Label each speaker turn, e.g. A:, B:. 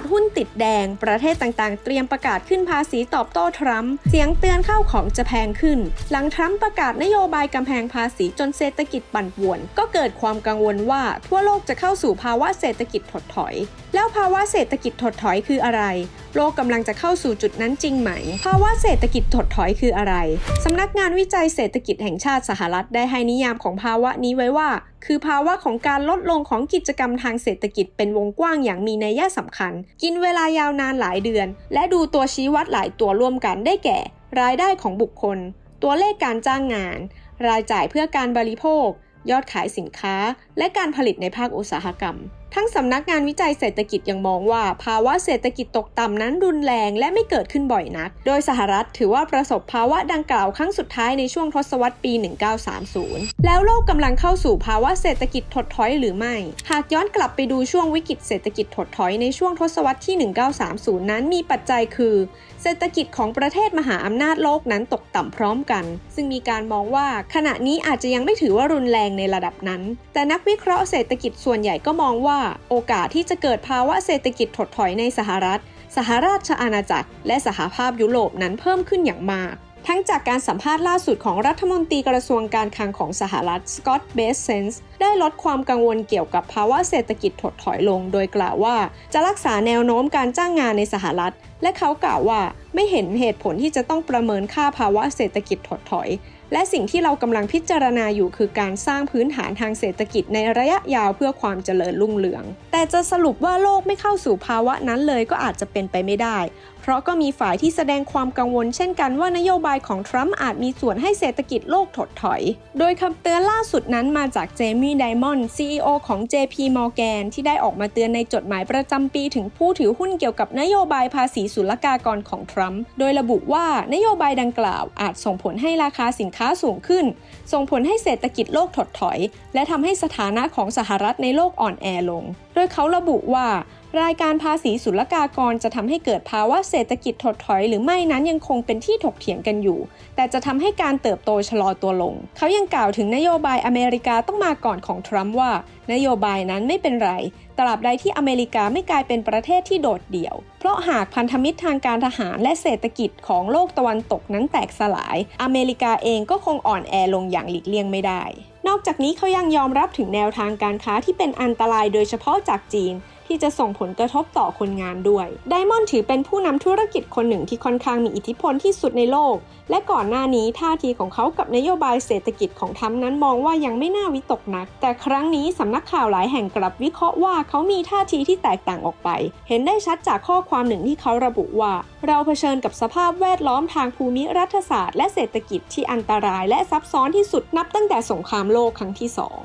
A: ดหุ้นติดแดง ประเทศต่างๆ เตรียมประกาศขึ้นภาษีตอบโต้ทรัมป์เสียงเตือนเข้าของจะแพงขึ้น หลังทรัมป์ประกาศนโยบายกำแพงภาษีจนเศรษฐกิจปั่นป่วน ก็เกิดความกังวลว่าทั่วโลกจะเข้าสู่ภาวะเศรษฐกิจถดถอย แล้วภาวะเศรษฐกิจถดถอยคืออะไรโลกกำลังจะเข้าสู่จุดนั้นจริงไหม ภาวะเศรษฐกิจถดถอยคืออะไร สำนักงานวิจัยเศรษฐกิจแห่งชาติสหรัฐได้ให้นิยามของภาวะนี้ไว้ว่า คือภาวะของการลดลงของกิจกรรมทางเศรษฐกิจเป็นวงกว้างอย่างมีนัยสำคัญ กินเวลายาวนานหลายเดือน และดูตัวชี้วัดหลายตัวร่วมกันได้แก่ รายได้ของบุคคล ตัวเลขการจ้างงาน รายจ่ายเพื่อการบริโภค ยอดขายสินค้า และการผลิตในภาคอุตสาหกรรม ทั้งสำนักงานวิจัยเศรษฐกิจยังมองว่า ภาวะเศรษฐกิจตกต่ำนั้นรุนแรงและไม่เกิดขึ้นบ่อยนัก โดยสหรัฐถือว่าประสบภาวะดังกล่าวครั้งสุดท้ายในช่วงทศวรรษปี 1930 แล้วโลกกำลังเข้าสู่ภาวะเศรษฐกิจถดถอยหรือไม่ หากย้อนกลับไปดูช่วงวิกฤตเศรษฐกิจถดถอยในช่วงทศวรรษที่ 1930 นั้นมีปัจจัยคือ เศรษฐกิจของประเทศมหาอำนาจโลกนั้นตกต่ำพร้อมกัน ซึ่งมีการมองว่าขณะนี้อาจจะยังไม่ถือว่ารุนแรงในระดับนั้น แต่นักวิเคราะห์เศรษฐกิจส่วนใหญ่ก็มองว่า โอกาสที่จะเกิดภาวะเศรษฐกิจถดถอยในสหรัฐ สหราชอาณาจักร และสหภาพยุโรปนั้นเพิ่มขึ้นอย่างมากทั้งจากการสัมภาษณ์ล่าสุดของรัฐมนตรีกระทรวงการคลังของสหรัฐสกอตต์เบสเซนส์ได้ลดความกังวลเกี่ยวกับภาวะเศรษฐกิจถดถอยลง โดยกล่าวว่าจะรักษาแนวโน้มการจ้างงานในสหรัฐ และเขากล่าวว่า ไม่เห็นเหตุผลที่จะต้องประเมินค่าภาวะเศรษฐกิจถดถอย และสิ่งที่เรากำลังพิจารณาอยู่คือการสร้างพื้นฐานทางเศรษฐกิจในระยะยาวเพื่อความเจริญรุ่งเรือง แต่จะสรุปว่าโลกไม่เข้าสู่ภาวะนั้นเลยก็อาจจะเป็นไปไม่ได้ เพราะก็มีฝ่ายที่แสดงความกังวลเช่นกันว่านโยบายของทรัมป์อาจมีส่วนให้เศรษฐกิจโลกถดถอย โดยคำเตือนล่าสุดนั้นมาจากเจมี่ไดมอนด์ CEO ของ JP Morgan ที่ได้ออกมาเตือนในจดหมายประจำปีถึงผู้ถือหุ้นเกี่ยวกับนโยบายภาษีศุลกากรของทรัมป์โดยระบุว่านโยบายดังกล่าวอาจส่งผลให้ราคาสินค้าสูงขึ้น ส่งผลให้เศรษฐกิจโลกถดถอย และทำให้สถานะของสหรัฐในโลกอ่อนแอลง โดยเขาระบุว่า รายการภาษีศุลกากรจะทำให้เกิดภาวะเศรษฐกิจถดถอยหรือไม่นั้นยังคงเป็นที่ถกเถียงกันอยู่ แต่จะทำให้การเติบโตชะลอตัวลง เขายังกล่าวถึงนโยบายอเมริกาต้องมาก่อนของทรัมป์ว่า นโยบายนั้นไม่เป็นไร ตราบใดที่อเมริกาไม่กลายเป็นประเทศที่โดดเดี่ยว เพราะหากพันธมิตรทางการทหารและเศรษฐกิจของโลกตะวันตกนั้นแตกสลาย อเมริกาเองก็คงอ่อนแอลงอย่างหลีกเลี่ยงไม่ได้ นอกจากนี้เขายังยอมรับถึงแนวทางการค้าที่เป็นอันตรายโดยเฉพาะจากจีน ที่จะส่งผลกระทบต่อคนงานด้วยไดมอนด์ถือเป็นผู้นำธุรกิจคนหนึ่งที่ค่อนข้างมีอิทธิพลที่สุดในโลก และก่อนหน้านี้ท่าทีของเขากับนโยบายเศรษฐกิจของทรัมป์นั้นมองว่ายังไม่น่าวิตกนัก แต่ครั้งนี้สำนักข่าวหลายแห่งกลับวิเคราะห์ว่าเขามีท่าทีที่แตกต่างออกไป เห็นได้ชัดจากข้อความหนึ่งที่เขาระบุว่า เราเผชิญกับสภาพแวดล้อมทางภูมิรัฐศาสตร์และเศรษฐกิจที่อันตรายและซับซ้อนที่สุดนับตั้งแต่สงครามโลกครั้งที่สอง